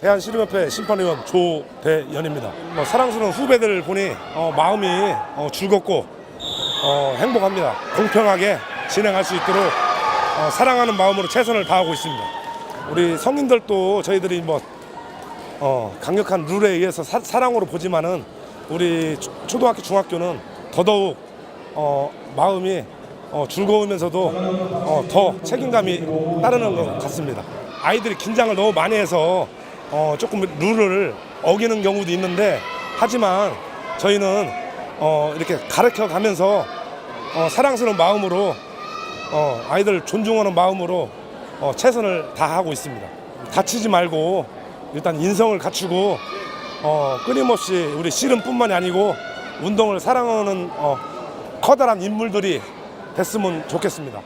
대한씨름협회 심판위원 조대연입니다. 뭐 사랑스러운 후배들 보니 어, 마음이 어, 즐겁고 어, 행복합니다. 공평하게 진행할 수 있도록 어, 사랑하는 마음으로 최선을 다하고 있습니다. 우리 성인들도 저희들이 뭐 어, 강력한 룰에 의해서 사, 사랑으로 보지만은 우리 초- 초등학교 중학교는 더더욱 어, 마음이 어, 즐거우면서도 어, 더 책임감이 따르는 것 같습니다. 아이들이 긴장을 너무 많이 해서 어, 조금 룰을 어기는 경우도 있는데 하지만 저희는 어, 이렇게 가르쳐 가면서 어, 사랑스러운 마음으로 어, 아이들 존중하는 마음으로 어, 최선을 다하고 있습니다. 다치지 말고 일단 인성을 갖추고 어, 끊임없이 우리 씨름뿐만이 아니고 운동을 사랑하는 어, 커다란 인물들이 됐으면 좋겠습니다.